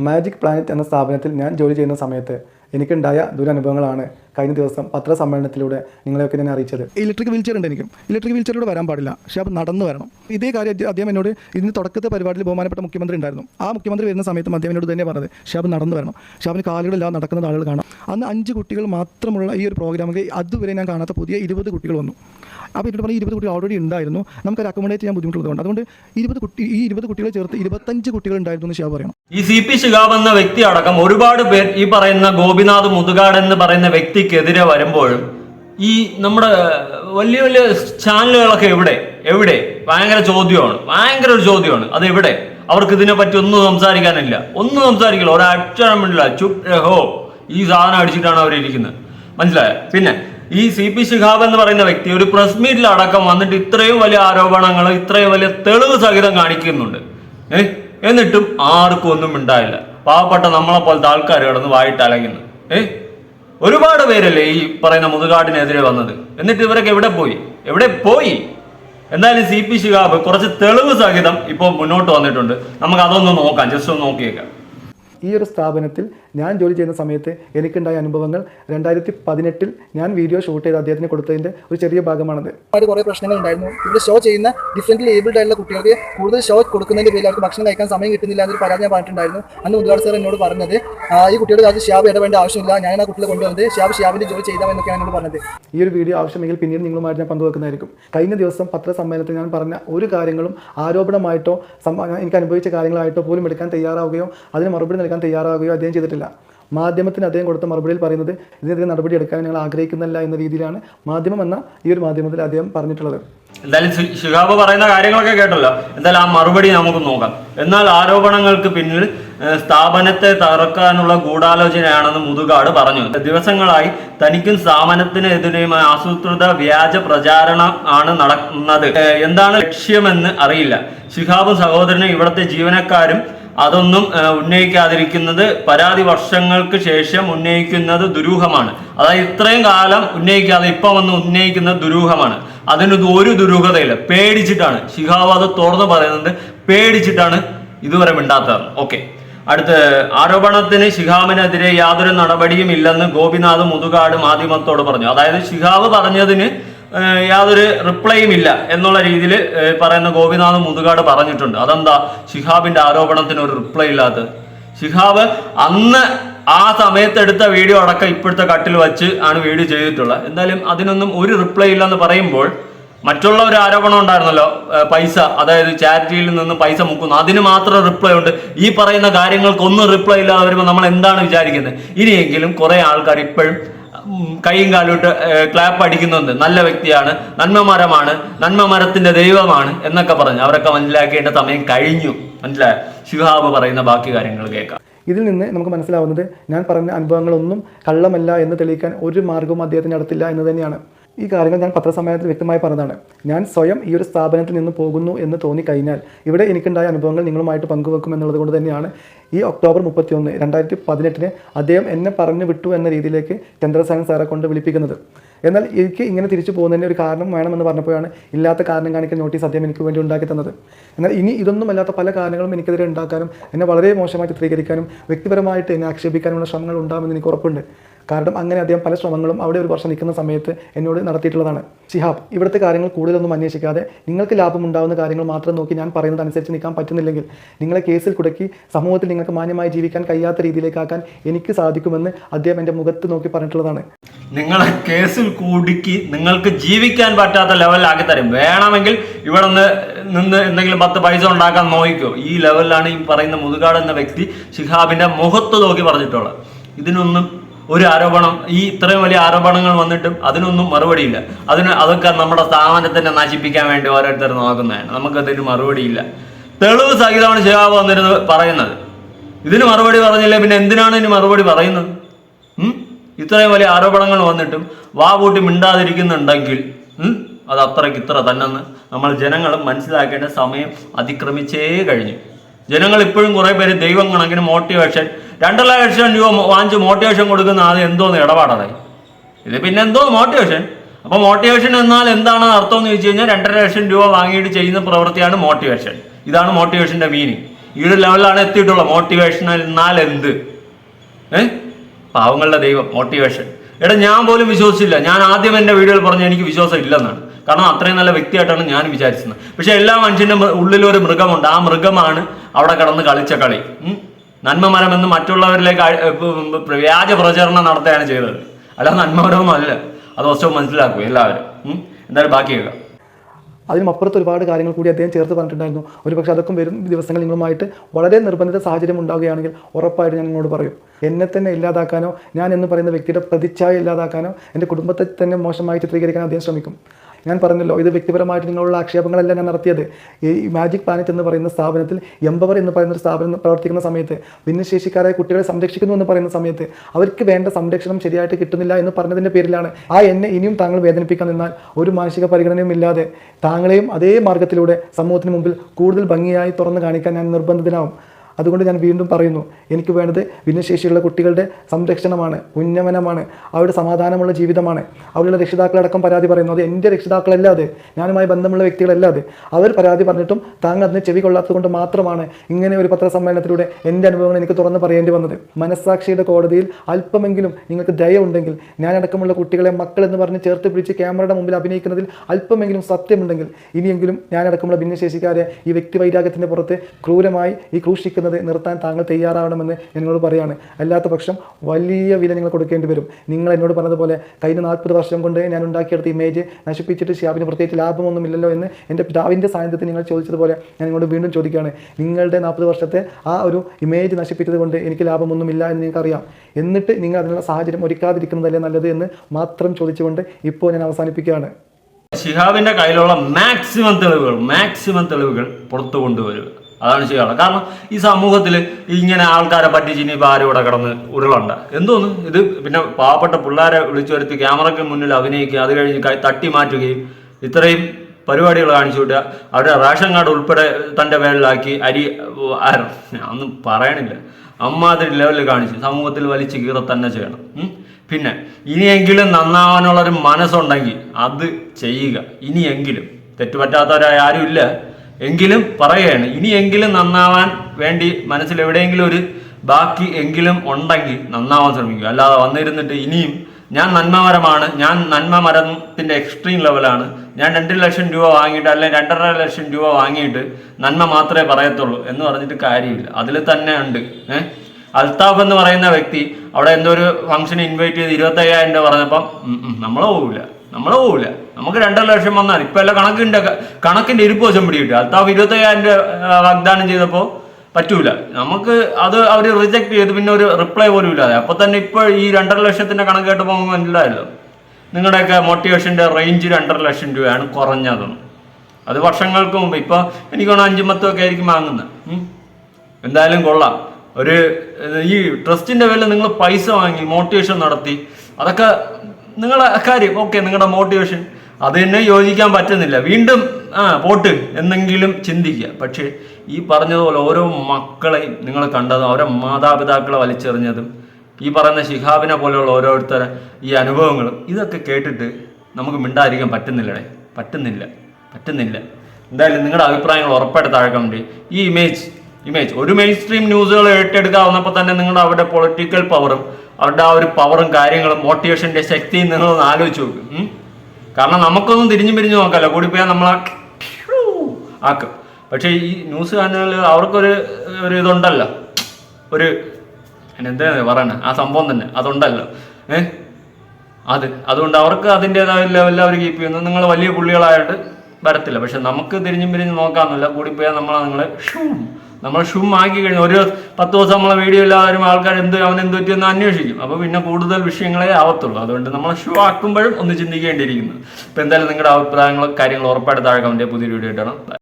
Magic planet എന്ന സ്ഥാപനത്തിൽ ഞാൻ ജോലി ചെയ്യുന്ന സമയത്ത് എനിക്കുണ്ടായ ദുരനുഭവങ്ങളാണ് കഴിഞ്ഞ ദിവസം പത്രസമ്മേളനത്തിലൂടെ നിങ്ങളെയൊക്കെ ഞാൻ അറിയിച്ചത്. ഇലക്ട്രിക് വീൽ ചെയർ ഉണ്ട് എനിക്കും. ഇലക്ട്രിക് വീൽ ചെയറിലൂടെ വരാൻ പാടില്ല. പക്ഷേ അത് നടന്നു വരണം. ഇതേ കാര്യം അദ്ദേഹം- എന്നോട് ഇതിന് തുടക്കത്തെ പരിപാടിയിൽ ബഹുമാനപ്പെട്ട മുഖ്യമന്ത്രി ഉണ്ടായിരുന്നു. ആ മുഖ്യമന്ത്രി വരുന്ന സമയത്ത് അദ്ദേഹം എന്നോട് തന്നെ പറഞ്ഞത്. ഷാബ് നടന്നു വരണം. ഷാബിന് കാലുകളില്ലാതെ നടക്കുന്ന ആളുകൾ കാണാം. അന്ന് അഞ്ച് കുട്ടികൾ മാത്രമുള്ള ഈ ഒരു പ്രോഗ്രാമിൽ അതുവരെ ഞാൻ കാണാത്ത പുതിയ ഇരുപത് കുട്ടികൾ വന്നു. അപ്പോൾ എന്നോട് പറഞ്ഞാൽ ഇരുപത് കുട്ടികൾ ഓൾറെഡി ഉണ്ടായിരുന്നു. നമുക്ക് അക്കോമഡേറ്റ് ചെയ്യാൻ ബുദ്ധിമുട്ടുള്ളതുകൊണ്ട്. അതുകൊണ്ട് ഇരുപത് കുട്ടി ഈ ഇരുപത് കുട്ടികളെ ചേർത്ത് ഇരുപത്തഞ്ച് കുട്ടികൾ ഉണ്ടായിരുന്നു എന്ന് ഷാബ് പറയണം. ഈ സി പി ശിഹാബ് എന്ന വ്യക്തി അടക്കം ഒരുപാട് പേർ ഈ പറയുന്ന ഗോപിനാഥ് മുതുകാട് എന്ന് പറയുന്ന വ്യക്തിക്കെതിരെ വരുമ്പോഴും ഈ നമ്മുടെ വലിയ വലിയ ചാനലുകളൊക്കെ എവിടെ? എവിടെ? ഭയങ്കര ചോദ്യമാണ്. ഭയങ്കര ഒരു ചോദ്യമാണ്. അത് എവിടെ? അവർക്ക് ഇതിനെ പറ്റി ഒന്നും സംസാരിക്കാനില്ല. ഒന്നും സംസാരിക്കില്ല. ഒരക്ഷരം ഇല്ല ചുപ് ഹോ ഈ സാധനം അടിച്ചിട്ടാണ് അവരിയ്ക്കുന്നത് മനസ്സിലായോ? പിന്നെ ഈ സി പി ശിഹാബ് എന്ന് പറയുന്ന വ്യക്തി ഒരു പ്രസ് മീറ്റിൽ അടക്കം വന്നിട്ട് ഇത്രയും വലിയ ആരോപണങ്ങൾ ഇത്രയും വലിയ തെളിവ് സഹിതം കാണിക്കുന്നുണ്ട്. എന്നിട്ടും ആർക്കും ഒന്നും ഉണ്ടായില്ല പാവപ്പെട്ട നമ്മളെ പോലത്തെ ആൾക്കാർ കിടന്ന് വായിട്ട് അലങ്ങുന്നു ഏ? ഒരുപാട് പേരല്ലേ ഈ പറയുന്ന മുതുകാടിനെതിരെ വന്നത്. എന്നിട്ട് ഇവരൊക്കെ എവിടെ പോയി? എവിടെ പോയി? എന്തായാലും സി പി ശിഹാബ് കുറച്ച് തെളിവ് സഹിതം ഇപ്പോൾ മുന്നോട്ട് വന്നിട്ടുണ്ട്. നമുക്ക് അതൊന്ന് നോക്കാം. ജസ്റ്റ് ഒന്ന് നോക്കിയേക്കാം. ഈ ഒരു സ്ഥാപനത്തിൽ ഞാൻ ജോലി ചെയ്യുന്ന സമയത്ത് എനിക്കുണ്ടായ അനുഭവങ്ങൾ രണ്ടായിരത്തി പതിനെട്ടിൽ ഞാൻ വീഡിയോ ഷൂട്ട് ചെയ്ത് അദ്ദേഹത്തിന് കൊടുത്തതിന്റെ ഒരു ചെറിയ ഭാഗമാണത്. കുറേ പ്രശ്നങ്ങൾ ഉണ്ടായിരുന്നു. ഇവിടെ ഷോ ചെയ്യുന്ന ഡിഫറെന്റ് ഏബിൾഡ് ആയിട്ടുള്ള കുട്ടികൾക്ക് കൂടുതൽ ഷോ കൊടുക്കുന്നതിന്റെ പേരിൽ അവർക്ക് ഭക്ഷണം കഴിക്കാൻ സമയം കിട്ടുന്നില്ല എന്നൊരു പരാതി ഞാൻ പറഞ്ഞിട്ടുണ്ടായിരുന്നു. അന്ന് മുതലാളി സാർ എന്നോട് പറഞ്ഞത് ഈ കുട്ടിയുടെ കാര്യത്തിൽ ഷ്യാബ് ഇടപെടേണ്ട ആവശ്യമില്ല. ഞാൻ ആ കുട്ടികളെ കൊണ്ടുവന്നത്. ഷ്യാബ് ഷ്യാബിന്റെ ജോലി ചെയ്താമെന്നൊക്കെയാണ് എന്നോട് പറഞ്ഞത്. ഈ ഒരു വീഡിയോ ആവശ്യമെങ്കിൽ പിന്നീട് നിങ്ങളുമായിട്ട് ഞാൻ പങ്കുവെക്കുന്നതായിരിക്കും. കഴിഞ്ഞ ദിവസം പത്രസമ്മേളനത്തിൽ ഞാൻ പറഞ്ഞ ഒരു കാര്യങ്ങളും ആരോപണമായിട്ടോ എനിക്ക് അനുഭവിച്ച കാര്യങ്ങളായിട്ടോ പോലും എടുക്കാൻ തയ്യാറാവുകയോ അതിന് മറുപടി നൽകാൻ തയ്യാറാവുകയോ അദ്ദേഹം ചെയ്തിട്ടില്ല. മാധ്യമത്തിന് അദ്ദേഹം കൊടുത്ത മറുപടിയിൽ പറയുന്നത് ഇതിനെതിരെ നടപടി എടുക്കാൻ ഞങ്ങൾ ആഗ്രഹിക്കുന്നില്ല എന്ന രീതിയിലാണ് മാധ്യമം എന്ന ഈ ഒരു മാധ്യമത്തിൽ അദ്ദേഹം പറഞ്ഞിട്ടുള്ളത്. എന്തായാലും ശിഹാബ് പറയുന്ന കാര്യങ്ങളൊക്കെ കേട്ടല്ലോ. എന്തായാലും ആ മറുപടി നമുക്ക് നോക്കാം. എന്നാൽ ആരോപണങ്ങൾക്ക് പിന്നിൽ സ്ഥാപനത്തെ തകർക്കാനുള്ള ഗൂഢാലോചനയാണെന്ന് മുതുകാട് പറഞ്ഞു. ദിവസങ്ങളായി തനിക്കും സ്ഥാപനത്തിനെതിരെയുമായ ആസൂത്രിത വ്യാജ പ്രചാരണം ആണ് നടക്കുന്നത്. എന്താണ് ലക്ഷ്യമെന്ന് അറിയില്ല. ശിഹാബും സഹോദരനും ഇവിടുത്തെ ജീവനക്കാരും അതൊന്നും ഉന്നയിക്കാതിരിക്കുന്നത് പരാതി വർഷങ്ങൾക്ക് ശേഷം ഉന്നയിക്കുന്നത് ദുരൂഹമാണ്. അതായത് ഇത്രയും കാലം ഉന്നയിക്കാതെ ഇപ്പൊ വന്ന് ഉന്നയിക്കുന്നത് ദുരൂഹമാണ്. അതിന് ഒരു ദുരൂഹതയില്ല. പേടിച്ചിട്ടാണ്. അത് തുറന്നു പറയുന്നത് പേടിച്ചിട്ടാണ് ഇതുവരെ മിണ്ടാത്തത്. ഓക്കെ. അടുത്ത് ആരോപണത്തിന് ശിഹാബിനെതിരെ യാതൊരു നടപടിയും ഇല്ലെന്ന് ഗോപിനാഥ് മുതുകാട് മാധ്യമത്തോട് പറഞ്ഞു. അതായത് ശിഹാവ് പറഞ്ഞതിന് യാതൊരു റിപ്ലൈയും ഇല്ല എന്നുള്ള രീതിയിൽ പറയുന്ന ഗോപിനാഥ് മുതുകാട് പറഞ്ഞിട്ടുണ്ട്. അതെന്താ? ഷിഹാബിന്റെ ആരോപണത്തിന് ഒരു റിപ്ലൈ ഇല്ലാത്തത്. ഷിഹാബ് അന്ന് ആ സമയത്തെടുത്ത വീഡിയോ അടക്കം ഇപ്പോഴത്തെ കട്ടിൽ വെച്ച് ആണ് വീഡിയോ ചെയ്തിട്ടുള്ളത്. എന്തായാലും അതിനൊന്നും ഒരു റിപ്ലൈ ഇല്ലെന്ന് പറയുമ്പോൾ മറ്റുള്ള ഒരു ആരോപണം ഉണ്ടായിരുന്നല്ലോ പൈസ അതായത് ചാരിറ്റിയിൽ നിന്ന് പൈസ മുക്കുന്നു. അതിന് മാത്രം റിപ്ലൈ ഉണ്ട്. ഈ പറയുന്ന കാര്യങ്ങൾക്കൊന്നും റിപ്ലൈ ഇല്ലാതെ വരുമ്പോൾ നമ്മൾ എന്താണ് വിചാരിക്കുന്നത്? ഇനിയെങ്കിലും കുറേ ആൾക്കാർ ഇപ്പോഴും കൈയും കാലോട്ട് ക്ലാപ്പ് അടിക്കുന്നുണ്ട്. നല്ല വ്യക്തിയാണ്. നന്മമരമാണ്. നന്മമരത്തിന്റെ ദൈവമാണ് എന്നൊക്കെ പറഞ്ഞു. അവരൊക്കെ മനസ്സിലാക്കേണ്ട സമയം കഴിഞ്ഞു. മനസ്സിലായ? ശിഹാബ് പറയുന്ന ബാക്കി കാര്യങ്ങൾ കേൾക്കാം. ഇതിൽ നിന്ന് നമുക്ക് മനസ്സിലാവുന്നത് ഞാൻ പറഞ്ഞ അനുഭവങ്ങളൊന്നും കള്ളമല്ല എന്ന് തെളിയിക്കാൻ ഒരു മാർഗവും അദ്ദേഹത്തിന് അടുത്തില്ല എന്ന് തന്നെയാണ്. ഈ കാര്യങ്ങൾ ഞാൻ പത്രസമ്മേളനത്തിൽ വ്യക്തമായി പറഞ്ഞതാണ്. ഞാൻ സ്വയം ഈ ഒരു സ്ഥാപനത്തിൽ നിന്ന് പോകുന്നു എന്ന് തോന്നിക്കഴിഞ്ഞാൽ ഇവിടെ എനിക്കുണ്ടായ അനുഭവങ്ങൾ നിങ്ങളുമായിട്ട് പങ്കുവെക്കും എന്നുള്ളത് കൊണ്ട് തന്നെയാണ് ഈ ഒക്ടോബർ മുപ്പത്തിയൊന്ന് രണ്ടായിരത്തി പതിനെട്ടിന് അദ്ദേഹം എന്നെ പറഞ്ഞു വിട്ടു എന്ന രീതിയിലേക്ക് ചന്ദ്രസേനൻ സാറെ കൊണ്ട് വിളിപ്പിക്കുന്നത്. എന്നാൽ എനിക്ക് ഇങ്ങനെ തിരിച്ചു പോകുന്നതിന്റെ ഒരു കാരണം വേണമെന്ന് പറഞ്ഞപ്പോഴാണ് ഇല്ലാത്ത കാരണം കാണിക്കൽ നോട്ടീസ് അദ്ദേഹം എനിക്ക് വേണ്ടി ഉണ്ടാക്കി തന്നത്. എന്നാൽ ഇനി ഇതൊന്നും അല്ലാത്ത പല കാരണങ്ങളും എനിക്കെതിരെ ഉണ്ടാക്കാനും എന്നെ വളരെ മോശമായി ചിത്രീകരിക്കാനും വ്യക്തിപരമായിട്ട് എന്നെ ആക്ഷേപിക്കാനുള്ള ശ്രമങ്ങൾ ഉണ്ടാകുമെന്ന് എനിക്ക് ഉറപ്പുണ്ട്. കാരണം അങ്ങനെ അദ്ദേഹം പല ശ്രമങ്ങളും അവിടെ ഒരു വർഷം നിൽക്കുന്ന സമയത്ത് എന്നോട് നടത്തിയിട്ടുള്ളതാണ്. ഷിഹാബ് ഇവിടുത്തെ കാര്യങ്ങൾ കൂടുതലൊന്നും അന്വേഷിക്കാതെ നിങ്ങൾക്ക് ലാഭമുണ്ടാകുന്ന കാര്യങ്ങൾ മാത്രം നോക്കി ഞാൻ പറയുന്നത് അനുസരിച്ച് നിൽക്കാൻ പറ്റുന്നില്ലെങ്കിൽ നിങ്ങളെ കേസിൽ കുടക്കി സമൂഹത്തിൽ നിങ്ങൾക്ക് മാന്യമായി ജീവിക്കാൻ കഴിയാത്ത രീതിയിലേക്കാക്കാൻ എനിക്ക് സാധിക്കുമെന്ന് അദ്ദേഹം എന്റെ മുഖത്ത് നോക്കി പറഞ്ഞിട്ടുള്ളതാണ്. നിങ്ങളെ കേസിൽ കുടുക്കി നിങ്ങൾക്ക് ജീവിക്കാൻ പറ്റാത്ത ലെവലിലാക്കി തരും. വേണമെങ്കിൽ ഇവിടെ നിന്ന് നിന്ന് എന്തെങ്കിലും പത്ത് പൈസ ഉണ്ടാക്കാൻ നോക്കിക്കോ ഈ ലെവലിലാണ് ഈ പറയുന്ന മുതുകാട് എന്ന വ്യക്തി ഷിഹാബിന്റെ മുഖത്ത് നോക്കി പറഞ്ഞിട്ടുള്ളത്. ഇതിനൊന്നും ഒരു ആരോപണം ഈ ഇത്രയും വലിയ ആരോപണങ്ങൾ വന്നിട്ടും അതിനൊന്നും മറുപടിയില്ല. അതിന് അതൊക്കെ നമ്മുടെ സ്ഥാപനത്തിനെ നശിപ്പിക്കാൻ വേണ്ടി ഓരോരുത്തർ നോക്കുന്നതാണ്. നമുക്കതിന് മറുപടിയില്ല. തെളിവ് സഹിതമാണ് ഷിഹാബ് വന്നിരുന്നത് പറയുന്നത്. ഇതിന് മറുപടി പറഞ്ഞില്ല? പിന്നെ എന്തിനാണ് ഇതിന് മറുപടി പറയുന്നത്? ഇത്രയും വലിയ ആരോപണങ്ങൾ വന്നിട്ടും വാ പൂട്ടി മിണ്ടാതിരിക്കുന്നുണ്ടെങ്കിൽ അത് അത്രയ്ക്ക് ഇത്ര തന്നെന്ന് നമ്മൾ ജനങ്ങൾ മനസ്സിലാക്കേണ്ട സമയം അതിക്രമിച്ചേ കഴിഞ്ഞു. ജനങ്ങൾ ഇപ്പോഴും കുറെ പേര് ദൈവം കണക്കിന് മോട്ടിവേഷൻ രണ്ടര ലക്ഷം രൂപ വാങ്ങിച്ച് മോട്ടിവേഷൻ കൊടുക്കുന്ന ആദ്യം എന്തോന്ന് ഇടപാടായി ഇത് പിന്നെ എന്തോ മോട്ടിവേഷൻ അപ്പൊ മോട്ടിവേഷൻ എന്നാൽ എന്താണ് അർത്ഥം എന്ന് ചോദിച്ചു കഴിഞ്ഞാൽ രണ്ടര ലക്ഷം രൂപ വാങ്ങിയിട്ട് ചെയ്യുന്ന പ്രവൃത്തിയാണ് മോട്ടിവേഷൻ ഇതാണ് മോട്ടിവേഷന്റെ മീനിങ് ഈ ഒരു ലെവലിലാണ് എത്തിയിട്ടുള്ളത്. മോട്ടിവേഷൻ എന്നാൽ എന്ത്? ഏ? പാവങ്ങളുടെ ദൈവം മോട്ടിവേഷൻ എടാ ഞാൻ പോലും വിശ്വസിച്ചില്ല. ഞാൻ ആദ്യം എന്റെ വീഡിയോയിൽ പറഞ്ഞു എനിക്ക് വിശ്വാസം ഇല്ലെന്നാണ്. കാരണം അത്രയും നല്ല വ്യക്തിയായിട്ടാണ് ഞാൻ വിചാരിച്ചത്. പക്ഷെ എല്ലാ മനുഷ്യന്റെ ഉള്ളിലൊരു മൃഗമുണ്ട്. ആ മൃഗമാണ് അവിടെ കടന്ന് കളിച്ച കളി. ഉം. നന്മമരം എന്ന് മറ്റുള്ളവരിലേക്ക് വ്യാജ പ്രചരണം നടത്തുകയാണ് ചെയ്തത്. അല്ല നന്മമരമൊന്നും അല്ല. അത് കുറച്ച് മനസ്സിലാക്കും എല്ലാവരും. എന്തായാലും ബാക്കി കേൾക്കാം. അതിനപ്പുറത്ത് ഒരുപാട് കാര്യങ്ങൾ കൂടി അദ്ദേഹം ചേർത്ത് പറഞ്ഞിട്ടുണ്ടായിരുന്നു. ഒരുപക്ഷെ അതൊക്കെ വരും ദിവസങ്ങൾ നിങ്ങളുമായിട്ട് വളരെ നിർബന്ധിത സാഹചര്യം ഉണ്ടാവുകയാണെങ്കിൽ ഉറപ്പായിട്ട് ഞാൻ നിങ്ങളോട് പറയും. എന്നെ തന്നെ ഇല്ലാതാക്കാനോ ഞാൻ എന്ന് പറയുന്ന വ്യക്തിയുടെ പ്രതിച്ഛായ ഇല്ലാതാക്കാനോ എന്റെ കുടുംബത്തെ തന്നെ മോശമായി ചിത്രീകരിക്കാൻ അദ്ദേഹം ശ്രമിക്കും. ഞാൻ പറഞ്ഞല്ലോ ഇത് വ്യക്തിപരമായിട്ട് നിങ്ങളുള്ള ആക്ഷേപങ്ങളല്ല ഞാൻ നടത്തിയത്. ഈ മാജിക് പ്ലാനറ്റ് എന്ന് പറയുന്ന സ്ഥാപനത്തിൽ എംപവർ എന്ന് പറയുന്ന ഒരു സ്ഥാപനം പ്രവർത്തിക്കുന്ന സമയത്ത് ഭിന്നശേഷിക്കാരായ കുട്ടികളെ സംരക്ഷിക്കുന്നു എന്ന് പറയുന്ന സമയത്ത് അവർക്ക് വേണ്ട സംരക്ഷണം ശരിയായിട്ട് കിട്ടുന്നില്ല എന്ന് പറഞ്ഞതിന്റെ പേരിലാണ്. ആ എന്നെ ഇനിയും താങ്കൾ വേദനിപ്പിക്കാൻ നിന്നാൽ ഒരു മാനസിക പരിഗണനയും ഇല്ലാതെ താങ്കളെയും അതേ മാർഗത്തിലൂടെ സമൂഹത്തിന് മുമ്പിൽ കൂടുതൽ ഭംഗിയായി തുറന്നു കാണിക്കാൻ ഞാൻ നിർബന്ധിതനാവും. അതുകൊണ്ട് ഞാൻ വീണ്ടും പറയുന്നു എനിക്ക് വേണ്ടത് ഭിന്നശേഷിയുള്ള കുട്ടികളുടെ സംരക്ഷണമാണ് ഉന്നമനമാണ് അവരുടെ സമാധാനമുള്ള ജീവിതമാണ്. അവരുടെ രക്ഷിതാക്കളടക്കം പരാതി പറയുന്നു അത് എന്റെ രക്ഷിതാക്കളല്ലാതെ ഞാനുമായി ബന്ധമുള്ള വ്യക്തികളല്ലാതെ അവർ പരാതി പറഞ്ഞിട്ടും താങ്കൾ അതിന് ചെവി കൊള്ളാത്തത് കൊണ്ട് മാത്രമാണ് ഇങ്ങനെ ഒരു പത്രസമ്മേളനത്തിലൂടെ എന്റെ അനുഭവങ്ങൾ എനിക്ക് തുറന്ന് പറയേണ്ടി വന്നത്. മനസ്സാക്ഷിയുടെ കോടതിയിൽ അല്പമെങ്കിലും നിങ്ങൾക്ക് ദയ ഉണ്ടെങ്കിൽ ഞാനടക്കമുള്ള കുട്ടികളെ മക്കൾ എന്ന് പറഞ്ഞ് ചേർത്ത് പിടിച്ച് ക്യാമറയുടെ മുമ്പിൽ അഭിനയിക്കുന്നതിൽ അല്പമെങ്കിലും സത്യമുണ്ടെങ്കിൽ ഇനിയെങ്കിലും ഞാനടക്കമുള്ള ഭിന്നശേഷിക്കാരെ ഈ വ്യക്തി വൈരാഗ്യത്തിന്റെ പുറത്ത് ക്രൂരമായി ഈ ക്രൂശിക്കുന്നത് നിർത്താൻ താങ്കൾ തയ്യാറാവണമെന്ന് എന്നോട് പറയാണ്. അല്ലാത്ത പക്ഷം വലിയ വില നിങ്ങൾ കൊടുക്കേണ്ടി വരും. നിങ്ങൾ എന്നോട് പറഞ്ഞതുപോലെ കഴിഞ്ഞ നാൽപ്പത് വർഷം കൊണ്ട് ഞാൻ ഉണ്ടാക്കിയെടുത്ത ഇമേജ് നശിപ്പിച്ചിട്ട് ഷിയാബിന് പ്രത്യേകിച്ച് ലാഭമൊന്നുമില്ലല്ലോ എന്ന് എന്റെ പിതാവിന്റെ സാന്നിധ്യത്തിൽ നിങ്ങൾ ചോദിച്ചതുപോലെ ഞാൻ നിങ്ങളോട് വീണ്ടും ചോദിക്കുകയാണ്. നിങ്ങളുടെ നാൽപ്പത് വർഷത്തെ ആ ഒരു ഇമേജ് നശിപ്പിച്ചത് കൊണ്ട് എനിക്ക് ലാഭമൊന്നുമില്ല എന്ന് നിങ്ങൾക്കറിയാം. എന്നിട്ട് നിങ്ങൾ അതിനുള്ള സാഹചര്യം ഒരുക്കാതിരിക്കുന്നതല്ലേ നല്ലത് എന്ന് മാത്രം ചോദിച്ചുകൊണ്ട് ഇപ്പോൾ ഞാൻ അവസാനിപ്പിക്കുകയാണ്. ഷിഹാബിന്റെ കയ്യിലുള്ള മാക്സിമം തെളിവുകൾ മാക്സിമം തെളിവുകൾ പുറത്തു കൊണ്ടുവരിക. അതാണ് ചെയ്യാനുള്ളത് കാരണം ഈ സമൂഹത്തിൽ ഇങ്ങനെ ആൾക്കാരെ പറ്റിച്ച് ഇനി ആരും ഇവിടെ കിടന്ന് ഉരുളണ്ട. എന്തോന്ന്? ഇത് പിന്നെ പാവപ്പെട്ട പിള്ളേരെ വിളിച്ചു വരുത്തി ക്യാമറയ്ക്ക് മുന്നിൽ അഭിനയിക്കുക അത് കഴിഞ്ഞ് തട്ടി മാറ്റുകയും ഇത്രയും പരിപാടികൾ കാണിച്ചു വിട്ടുക അവരുടെ റേഷൻ കാർഡ് ഉൾപ്പെടെ തന്റെ പേരിലാക്കി അരി ഒന്നും പറയണില്ല. അമ്മാതിരി ലെവലിൽ കാണിച്ച് സമൂഹത്തിൽ വലിച്ചു കീറ തന്നെ ചെയ്യണം. പിന്നെ ഇനിയെങ്കിലും നന്നാവാനുള്ളൊരു മനസ്സുണ്ടെങ്കിൽ അത് ചെയ്യുക. ഇനിയെങ്കിലും തെറ്റുപറ്റാത്തവരായ ആരും ഇല്ല എങ്കിലും പറയുകയാണ് ഇനിയെങ്കിലും നന്നാവാൻ വേണ്ടി മനസ്സിൽ എവിടെയെങ്കിലും ഒരു ബാക്കി എങ്കിലും ഉണ്ടെങ്കിൽ നന്നാവാൻ ശ്രമിക്കുക. അല്ലാതെ വന്നിരുന്നിട്ട് ഇനിയും ഞാൻ നന്മമരമാണ് ഞാൻ നന്മ മരത്തിന്റെ എക്സ്ട്രീം ലെവലാണ് ഞാൻ രണ്ട് ലക്ഷം രൂപ വാങ്ങിയിട്ട് അല്ലെങ്കിൽ രണ്ടര ലക്ഷം രൂപ വാങ്ങിയിട്ട് നന്മ മാത്രമേ പറയത്തുള്ളൂ എന്ന് പറഞ്ഞിട്ട് കാര്യമില്ല. അതിൽ തന്നെ ഉണ്ട്. ഏഹ് അൽത്താഫ് എന്ന് പറയുന്ന വ്യക്തി അവിടെ എന്തോ ഒരു ഫംഗ്ഷന് ഇൻവൈറ്റ് ചെയ്ത് ഇരുപത്തയ്യായിരം രൂപ പറഞ്ഞപ്പം നമ്മൾ പോവില്ല നമ്മൾ പോവില്ല നമുക്ക് രണ്ടര ലക്ഷം വന്നാൽ ഇപ്പൊ എല്ലാ കണക്കിന്റെ കണക്കിന്റെ ഇരുപ്പ് വശം പിടികിട്ടും. അൽത്താഫ് ഇരുപത്തയ്യായിരം രൂപ വാഗ്ദാനം ചെയ്തപ്പോൾ പറ്റൂല. നമുക്ക് അത് അവർ റിജക്ട് ചെയ്ത് പിന്നെ ഒരു റിപ്ലൈ പോലും ഇല്ലാതെ. അപ്പൊ തന്നെ ഇപ്പോൾ ഈ രണ്ടര ലക്ഷത്തിന്റെ കണക്ക് കേട്ടപ്പോൾ നമുക്ക് മനസ്സിലായല്ലോ. നിങ്ങളുടെയൊക്കെ മോട്ടിവേഷന്റെ റേഞ്ച് രണ്ടര ലക്ഷം രൂപയാണ് കുറഞ്ഞതെന്ന് അത് വർഷങ്ങൾക്ക് മുമ്പ്. ഇപ്പൊ എനിക്ക് തോന്നുന്നു അഞ്ചും പത്തും ഒക്കെ ആയിരിക്കും വാങ്ങുന്നത് എന്തായാലും കൊള്ളാം. ഒരു ഈ ട്രസ്റ്റിന്റെ വില നിങ്ങൾ പൈസ വാങ്ങി മോട്ടിവേഷൻ നടത്തി. അതൊക്കെ നിങ്ങളെ കാര്യം. ഓക്കെ നിങ്ങളുടെ മോട്ടിവേഷൻ അത് തന്നെ യോജിക്കാൻ പറ്റുന്നില്ല. വീണ്ടും ആ പോട്ട് എന്നെങ്കിലും ചിന്തിക്കുക. പക്ഷേ ഈ പറഞ്ഞതുപോലെ ഓരോ മക്കളെയും നിങ്ങൾ കണ്ടതും അവരെ മാതാപിതാക്കളെ വലിച്ചെറിഞ്ഞതും ഈ പറയുന്ന ശിഹാബിനെ പോലെയുള്ള ഓരോരുത്തരെ ഈ അനുഭവങ്ങളും ഇതൊക്കെ കേട്ടിട്ട് നമുക്ക് മിണ്ടാതിരിക്കാൻ പറ്റുന്നില്ലടേ. പറ്റുന്നില്ല. പറ്റുന്നില്ല. എന്തായാലും നിങ്ങളുടെ അഭിപ്രായങ്ങൾ ഉറപ്പായിട്ട് താഴെ ഈ ഇമേജ് ഇമേജ് ഒരു മെയിൻ സ്ട്രീം ന്യൂസുകൾ ഏറ്റെടുക്കാവുന്നപ്പോൾ തന്നെ നിങ്ങളുടെ അവരുടെ പൊളിറ്റിക്കൽ പവറും അവരുടെ ആ ഒരു പവറും കാര്യങ്ങളും മോട്ടിവേഷന്റെ ശക്തിയും നിങ്ങളൊന്ന് ആലോചിച്ച് നോക്കും? കാരണം നമുക്കൊന്നും തിരിഞ്ഞു പിരിഞ്ഞു നോക്കല്ല. പോയാൽ നമ്മളെ ആക്കും. പക്ഷേ ഈ ന്യൂസ് ചാനലുകൾ അവർക്കൊരു ഒരു ഇതുണ്ടല്ലോ. ഒരു എന്താ പറയണ? ആ സംഭവം തന്നെ. അതുണ്ടല്ലോ. ഏഹ് അത്. അതുകൊണ്ട് അവർക്ക് അതിന്റെതായ ലെവലിൽ അവർ കീപ്പ് ചെയ്യുന്നു. നിങ്ങൾ വലിയ പുള്ളികളായിട്ട് വരത്തില്ല. പക്ഷെ നമുക്ക് തിരിഞ്ഞും പിരിഞ്ഞും നോക്കാമെന്നില്ല കൂടിപ്പോയാൽ നമ്മളെ നിങ്ങളെ ഷും നമ്മൾ ഷും ആക്കി കഴിഞ്ഞു. ഒരു പത്ത് ദിവസം നമ്മളെ വീഡിയോ ഇല്ലാതെ വരുമ്പോൾ ആൾക്കാർ എന്ത് അവൻ എന്ത് പറ്റിയെന്ന് അന്വേഷിക്കും. അപ്പോൾ പിന്നെ കൂടുതൽ വിഷയങ്ങളെ ആവത്തുള്ളൂ. അതുകൊണ്ട് നമ്മൾ ഷൂ ആക്കുമ്പോഴും ഒന്ന് ചിന്തിക്കേണ്ടിയിരിക്കുന്നു. അപ്പോൾ എന്തായാലും നിങ്ങളുടെ അഭിപ്രായങ്ങളും കാര്യങ്ങളും ഉറപ്പായിട്ട് താഴെ കമന്റ് പുതിയ വീഡിയോ ഇടണം